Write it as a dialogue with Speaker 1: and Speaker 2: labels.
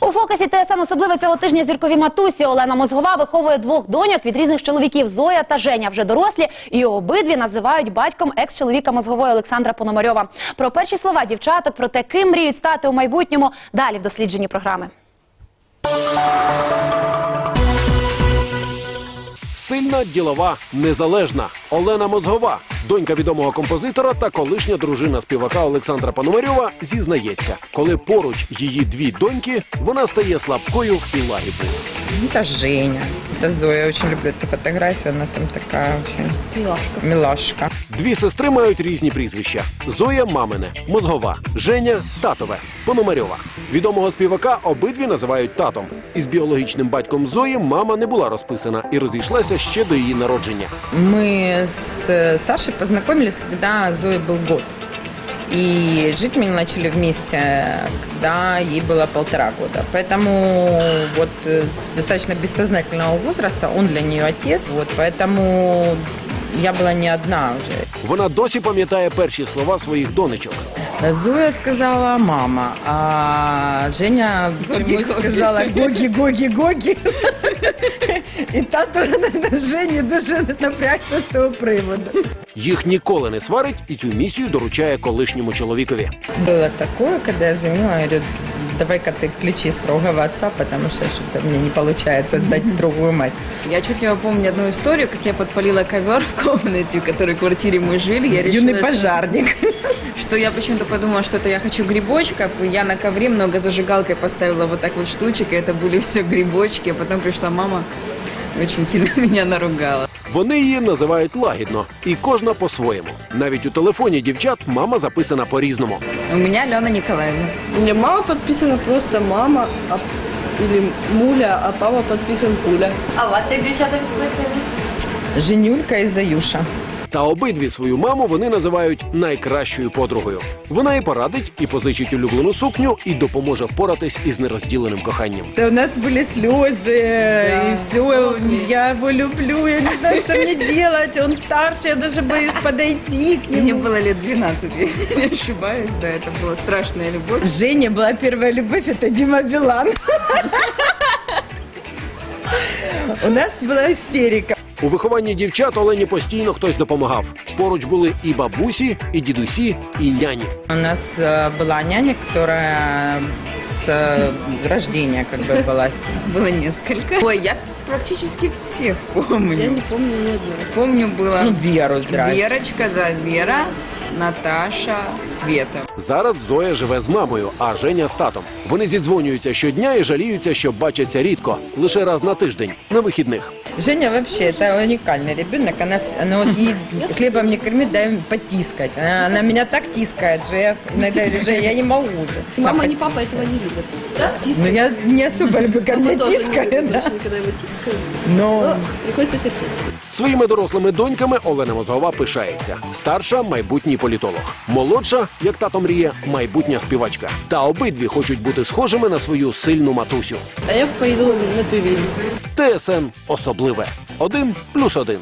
Speaker 1: У фокусі ТСН особливо цього тижня зіркові матусі Олена Мозгова виховує двох доньок від різних чоловіків. Зоя та Женя вже дорослі, і обидві називають батьком екс-чоловіка Мозгової Олександра Пономарьова. Про перші слова дівчаток, про те, ким мріють стати у майбутньому. Далі в дослідженні програми.
Speaker 2: Сильна, ділова, незалежна. Олена Мозгова, донька відомого композитора та колишня дружина співака Олександра Пономарьова, зізнається, коли поруч її дві доньки, вона стає слабкою і лагідною.
Speaker 3: Та Женя. Это Зоя. Я очень люблю эту фотографию. Она там такая очень... Милашка. Милашка.
Speaker 2: Дві сестри мають різні прізвища: Зоя мамине, Мозгова, Женя татове, Пономарьова. Відомого співака обидві називають татом. Із біологічним батьком Зої мама не була розписана і розійшлася ще до її народження.
Speaker 3: Мы с Сашей познакомились, когда Зое был год. И жить мы начали вместе, когда ей было полтора года. Поэтому вот э, с достаточно бессознательного возраста он для нее отец. Вот, поэтому я была не одна уже.
Speaker 2: Вона досі пам'ятає перші слова своїх донечок.
Speaker 3: Зоя сказала мама, а Женя чомусь сказала Гоги, Гоги, Гоги. І тато на Жені дуже напрягся з цього приводу.
Speaker 2: Їх ніколи не сварить і цю місію доручає колишньому чоловікові.
Speaker 3: Было такое, когда я звонила, я говорю, давай-ка ты включи строгого отца, потому что что-то мне не получается дать строгую мать.
Speaker 4: Я отчетливо помню одну историю, как я подпалила ковер в комнате, в которой квартире мы жили. Я решила,
Speaker 3: Юный
Speaker 4: что-
Speaker 3: пожарник.
Speaker 4: Что, я почему-то подумала, что это я хочу грибочков. и Я на ковре много зажигалкой поставила вот так вот штучек, и это были все грибочки. А потом пришла мама, очень сильно меня наругала.
Speaker 2: Вони її називають лагідно, і кожна по-своєму. Навіть у телефоні дівчат мама записана по-різному.
Speaker 4: У меня Алена Николаевна.
Speaker 5: У меня мама подписана просто мама а- или муля, а папа подписан пуля.
Speaker 3: Женюлька и Заюша.
Speaker 2: Та обидві свою маму вони називають найкращою подругою. Вона і порадить, і позичить улюблену сукню, і допоможе впоратись із нерозділеним коханням.
Speaker 3: Да, у нас были слезы, и все,
Speaker 4: сопли.
Speaker 3: я его люблю, я не знаю, что мне делать, он старше, я даже боюсь подойти к
Speaker 4: Мне
Speaker 3: нему.
Speaker 4: было лет 12, если не ошибаюсь. Да, это была страшная любовь.
Speaker 3: Женя была первая любовь, это Дима Билан. У нас была истерика.
Speaker 2: У вихованні дівчат Олені постійно хтось допомагав. Поруч були і бабусі, і дідусі, і няні.
Speaker 3: У нас э, была няня, которая с э, рождения как бы была. с-
Speaker 4: Было несколько. Ой, я практически всех помню.
Speaker 5: Я не помню ни одной.
Speaker 4: Помню, было
Speaker 3: Ну, Веру, здрасте.
Speaker 4: Верочка, да, Вера, Наташа, Света.
Speaker 2: Зараз Зоя живе з мамою, а Женя з татом. Вони зідзвонюються щодня і жаліються, що бачаться рідко, лише раз на тиждень, на вихідних.
Speaker 3: Женя вообще это уникальный ребенок. Она, вс- она вот и хлебом не кормит, дай им потискать. Она, она меня так тискает, что я иногда говорю, Женя, я не могу уже.
Speaker 5: Мама
Speaker 3: Так,
Speaker 5: ни папа этого не любят.
Speaker 3: Ну,
Speaker 5: Тискают.
Speaker 3: я не особо люблю, когда
Speaker 5: Мы
Speaker 3: меня
Speaker 5: тоже не
Speaker 3: тискают,
Speaker 5: любим
Speaker 3: да.
Speaker 5: больше никогда его тискают.
Speaker 3: Но
Speaker 5: Но приходится терпеть.
Speaker 2: Своїми дорослими доньками Олена Мозгова пишається. Старша майбутній політолог. Молодша, як тато мріє, майбутня співачка. Та обидві хочуть бути схожими на свою сильну матусю.
Speaker 5: А я пойду на півіць.
Speaker 2: ТСН особливе. Один плюс один.